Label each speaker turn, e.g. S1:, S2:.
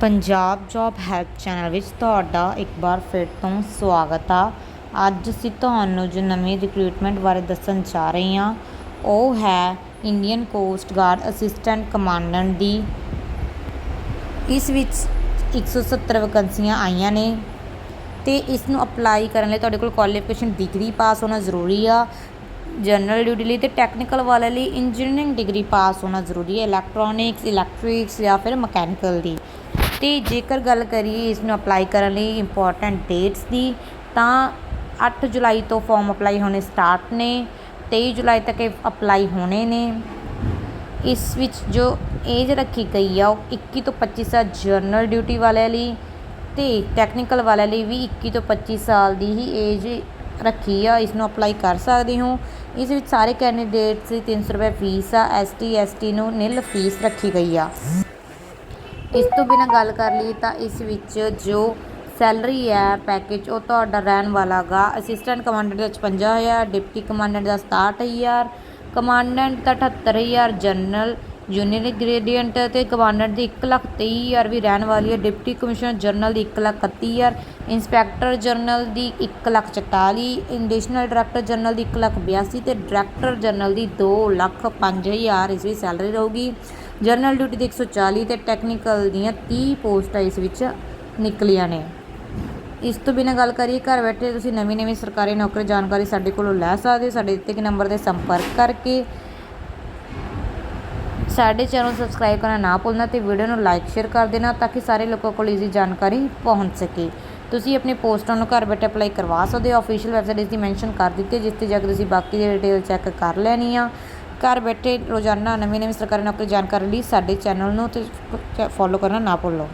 S1: Punjab job help channel ਵਿੱਚ ਤੁਹਾਡਾ ਇੱਕ ਵਾਰ ਫਿਰ ਤੋਂ ਸਵਾਗਤ ਆ। ਅੱਜ ਅਸੀਂ ਤੁਹਾਨੂੰ ਜੋ ਨਵੀਂ ਰਿਕਰੂਟਮੈਂਟ ਬਾਰੇ ਦੱਸਣ ਜਾ ਰਹੇ ਹਾਂ, ਉਹ ਹੈ Indian coast guard assistant commandant ਦੀ। ਇਸ ਵਿੱਚ 170 ਵੈਕੈਂਸੀਆਂ ਆਈਆਂ ਨੇ ਤੇ ਇਸ ਨੂੰ ਅਪਲਾਈ ਕਰਨ ਲਈ ਤੁਹਾਡੇ ਕੋਲ ਕੁਆਲੀਫਿਕੇਸ਼ਨ ਡਿਗਰੀ ਪਾਸ ਹੋਣਾ ਜ਼ਰੂਰੀ ਆ। ਜਨਰਲ ਡਿਊਟੀ ਲਈ ਤੇ ਟੈਕਨੀਕਲ ਵਾਲੇ ਲਈ ਇੰਜੀਨੀਅਰਿੰਗ ਡਿਗਰੀ ਪਾਸ ਹੋਣਾ ਜ਼ਰੂਰੀ ਹੈ ਇਲੈਕਟ੍ਰੋਨਿਕਸ ਇਲੈਕਟ੍ਰਿਕਸ ਜਾਂ ਫਿਰ ਮਕੈਨੀਕਲ ਦੀ। ਅਤੇ ਜੇਕਰ ਗੱਲ ਕਰੀਏ ਇਸ ਨੂੰ ਅਪਲਾਈ ਕਰਨ ਲਈ ਇੰਪੋਰਟੈਂਟ ਡੇਟਸ ਦੀ, ਤਾਂ ਅੱਠ ਜੁਲਾਈ ਤੋਂ ਫੋਰਮ ਅਪਲਾਈ ਹੋਣੇ ਸਟਾਰਟ ਨੇ, ਤੇਈ ਜੁਲਾਈ ਤੱਕ ਇਹ ਅਪਲਾਈ ਹੋਣੇ ਨੇ। ਇਸ ਵਿੱਚ ਜੋ ਏਜ ਰੱਖੀ ਗਈ ਆ, ਉਹ 21 ਤੋਂ 25 ਸਾਲ ਜਨਰਲ ਡਿਊਟੀ ਵਾਲਿਆਂ ਲਈ ਤੇ ਟੈਕਨੀਕਲ ਵਾਲਿਆਂ ਲਈ ਵੀ 21 ਤੋਂ 25 ਸਾਲ ਦੀ ਹੀ ਏਜ ਰੱਖੀ ਆ ਇਸ ਨੂੰ ਅਪਲਾਈ ਕਰ ਸਕਦੇ ਹੋ। ਇਸ ਵਿੱਚ ਸਾਰੇ ਕੈਂਡੀਡੇਟਸ ਦੀ 300 ਰੁਪਏ ਫੀਸ ਆ ਐਸਟੀ ਐਸਟੀ ਨੂੰ ਨਿਲ ਫੀਸ ਰੱਖੀ ਗਈ ਆ। ਇਸ ਤੋਂ ਬਿਨਾਂ ਗੱਲ ਕਰ ਲਈ ਤਾਂ ਇਸ ਵਿੱਚ ਜੋ ਸੈਲਰੀ ਹੈ ਪੈਕੇਜ, ਉਹ ਤੁਹਾਡਾ ਰਹਿਣ ਵਾਲਾ ਗਾ। ਅਸਿਸਟੈਂਟ ਕਮਾਂਡੈਂਟ ਦਾ 55000 ਡਿਪਟੀ ਕਮਾਂਡੈਂਟ ਦਾ 67000 ਕਮਾਂਡੈਂਟ ਦਾ 78000 ਜਨਰਲ ਜੂਨੀਅਰ ਗ੍ਰੇਡੀਐਂਟ ਤੇ ਕਮਾਂਡੈਂਟ ਦੀ 123000 ਵੀ ਰਹਿਣ ਵਾਲੀ ਹੈ। ਡਿਪਟੀ ਕਮਿਸ਼ਨਰ ਜਨਰਲ ਦੀ 131000 ਇੰਸਪੈਕਟਰ ਜਨਰਲ ਦੀ 144000 ਐਡੀਸ਼ਨਲ ਡਾਇਰੈਕਟਰ ਜਨਰਲ ਦੀ 182 ਤੇ ਡਾਇਰੈਕਟਰ ਜਨਰਲ ਦੀ 205000 ਇਸ ਵਿੱਚ ਸੈਲਰੀ ਰਹੂਗੀ। ਜਨਰਲ ਡਿਊਟੀ ਦੀ 140 ਤੇ ਟੈਕਨੀਕਲ ਦੀਆਂ 30 ਪੋਸਟਾਂ ਇਸ ਵਿੱਚ ਨਿਕਲੀਆਂ ਨੇ। ਇਸ ਤੋਂ ਬਿਨਾਂ ਗੱਲ ਕਰੀਏ, ਘਰ ਬੈਠੇ ਤੁਸੀਂ ਨਵੀਂ ਨਵੀਂ ਸਰਕਾਰੀ ਨੌਕਰੀ ਜਾਣਕਾਰੀ ਸਾਡੇ ਕੋਲੋਂ ਲੈ ਸਕਦੇ ਹੋ। ਸਾਡੇ ਦਿੱਤੇ ਗਏ ਨੰਬਰ ਤੇ ਸੰਪਰਕ ਕਰਕੇ ਸਾਡੇ ਚੈਨਲ ਸਬਸਕ੍ਰਾਈਬ ਕਰਨਾ ਨਾ ਭੁੱਲਣਾ ਤੇ ਵੀਡੀਓ ਨੂੰ ਲਾਈਕ ਸ਼ੇਅਰ ਕਰ ਦੇਣਾ ਤਾਂ ਕਿ ਸਾਰੇ ਲੋਕਾਂ ਕੋਲ ਇਜ਼ੀ ਜਾਣਕਾਰੀ ਪਹੁੰਚ ਸਕੇ। ਤੁਸੀਂ ਆਪਣੇ ਪੋਸਟਾਂ ਨੂੰ ਘਰ ਬੈਠੇ ਅਪਲਾਈ ਕਰਵਾ ਸਕਦੇ ਹੋ। ਅਫੀਸ਼ੀਅਲ ਵੈਬਸਾਈਟ ਇਸ ਦੀ ਮੈਂਸ਼ਨ ਕਰ ਦਿੱਤੀ ਜਿਸ ਤੇ ਜਾ ਕੇ ਤੁਸੀਂ ਬਾਕੀ ਦੀ ਡਿਟੇਲ ਚੈੱਕ ਕਰ ਲੈਣੀ ਆ ਘਰ ਬੈਠੇ ਰੋਜ਼ਾਨਾ ਨਵੀਂ ਨਵੀਂ ਸਰਕਾਰੀ ਨੌਕਰੀ ਜਾਣਕਾਰੀ ਲਈ ਸਾਡੇ ਚੈਨਲ ਨੂੰ ਤੇ ਫੋਲੋ ਕਰਨਾ ਨਾ ਭੁੱਲੋ।